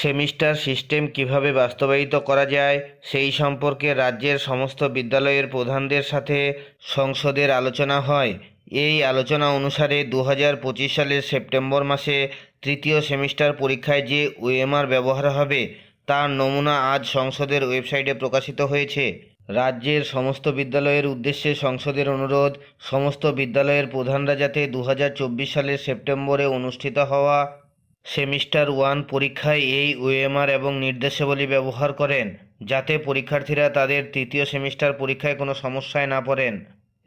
Semester system কীভাবে বাস্তবায়িত করা যায় সেই সম্পর্কে রাজ্যের সমস্ত বিদ্যালয়ের প্রধানদের সাথে সংসদের আলোচনা হয়। এই আলোচনা অনুসারে দু হাজার পঁচিশ সালের সেপ্টেম্বর মাসে তৃতীয় সেমিস্টার পরীক্ষায় যে ওএমআর ব্যবহার হবে, তার নমুনা আজ সংসদের ওয়েবসাইটে প্রকাশিত হয়েছে। রাজ্যের সমস্ত বিদ্যালয়ের উদ্দেশ্যে সংসদের অনুরোধ, সমস্ত বিদ্যালয়ের প্রধানরা যাতে দু হাজার চব্বিশ সালের সেপ্টেম্বরে অনুষ্ঠিত হওয়া সেমিস্টার ওয়ান পরীক্ষায় এই ওএমআর এবং নির্দেশাবলী ব্যবহার করেন, যাতে পরীক্ষার্থীরা তাদের তৃতীয় সেমিস্টার পরীক্ষায় কোনো সমস্যায় না পড়েন।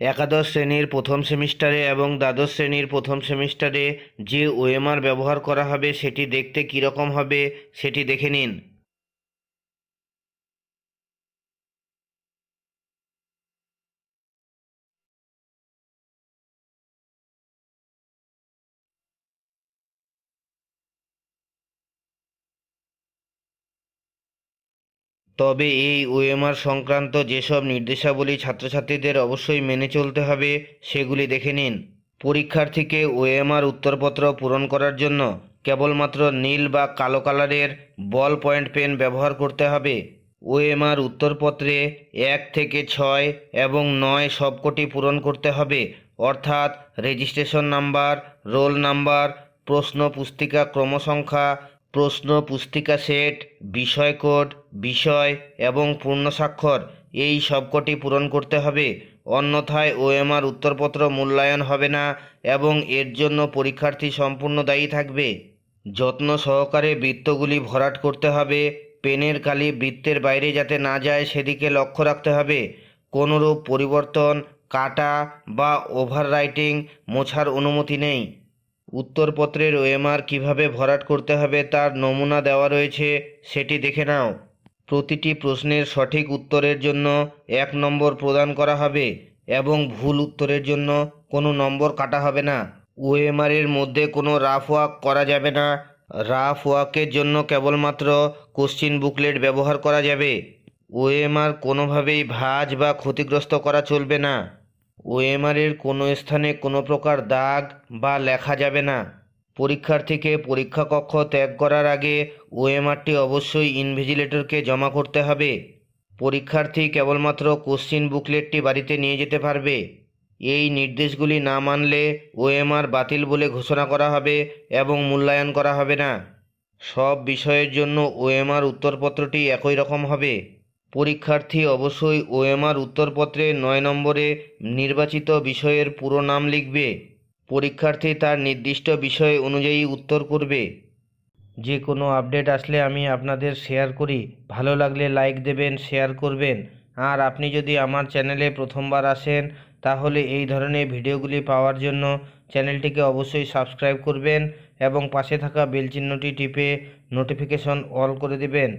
একাদশ শ্রেণির প্রথম সেমিস্টারে এবং দ্বাদশ শ্রেণির প্রথম সেমিস্টারে যে ওএমআর ব্যবহার করা হবে সেটি দেখতে কীরকম হবে সেটি দেখে নিন। তবে এই ওএমআর সংক্রান্ত যেসব নির্দেশাবলী ছাত্রছাত্রীদের অবশ্যই মেনে চলতে হবে, সেগুলি দেখে নিন। পরীক্ষার্থীকে ওএমআর উত্তরপত্র পূরণ করার জন্য কেবলমাত্র নীল বা কালো কালারের বল পয়েন্ট পেন ব্যবহার করতে হবে। ওএমআর উত্তরপত্রে এক থেকে ছয় এবং নয় সবকটি পূরণ করতে হবে, অর্থাৎ রেজিস্ট্রেশন নাম্বার, রোল নাম্বার, প্রশ্ন পুস্তিকা ক্রমসংখ্যা প্রশ্ন, পুস্তিকা সেট, বিষয় কোড, বিষয় এবং পূর্ণস্বাক্ষর এই সবকটি পূরণ করতে হবে। অন্যথায় ওএমআর উত্তরপত্র মূল্যায়ন হবে না এবং এর জন্য পরীক্ষার্থী সম্পূর্ণ দায়ী থাকবে। যত্ন সহকারে বৃত্তগুলি ভরাট করতে হবে। পেনের কালি বৃত্তের বাইরে যাতে না যায় সেদিকে লক্ষ্য রাখতে হবে। কোনোরূপ পরিবর্তন, কাটা বা ওভার রাইটিং মোছার অনুমতি নেই। উত্তরপত্রের ওএমআর কীভাবে ভরাট করতে হবে তার নমুনা দেওয়া রয়েছে, সেটি দেখে নাও। প্রতিটি প্রশ্নের সঠিক উত্তরের জন্য এক নম্বর প্রদান করা হবে এবং ভুল উত্তরের জন্য কোনো নম্বর কাটা হবে না। ওএমআর এর মধ্যে কোনো রাফ ওয়াক করা যাবে না। রাফ ওয়ার্কের জন্য কেবলমাত্র কোশ্চিন বুকলেট ব্যবহার করা যাবে। ওএমআর কোনোভাবেই ভাঁজ বা ক্ষতিগ্রস্ত করা চলবে না। ওএমআর এর কোনো স্থানে কোনো প্রকার দাগ বা লেখা যাবে না। পরীক্ষার্থীকে পরীক্ষা কক্ষ ত্যাগ করার আগে ওএমআরটি অবশ্যই ইনভিজিলেটরকে জমা করতে হবে। পরীক্ষার্থী কেবলমাত্র কোশ্চিন বুকলেটটি বাড়িতে নিয়ে যেতে পারবে। এই নির্দেশগুলি না মানলে ওএমআর বাতিল বলে ঘোষণা করা হবে এবং মূল্যায়ন করা হবে না। সব বিষয়ের জন্য ওএমআর উত্তরপত্রটি একই রকম হবে। পরীক্ষার্থী অবশ্যই ওএমআর উত্তরপত্রে নয় নম্বরে নির্বাচিত বিষয়ের পুরো নাম লিখবে। পরীক্ষার্থী তার নির্দিষ্ট বিষয় অনুযায়ী উত্তর করবে। যে কোনো আপডেট আসলে আমি আপনাদের শেয়ার করি। ভালো লাগলে লাইক দেবেন, শেয়ার করবেন। আর আপনি যদি আমার চ্যানেলে প্রথমবার আসেন, তাহলে এই ধরনের ভিডিওগুলি পাওয়ার জন্য চ্যানেলটিকে অবশ্যই সাবস্ক্রাইব করবেন এবং পাশে থাকা বেল চিহ্নটি টিপে নোটিফিকেশন অল করে দেবেন।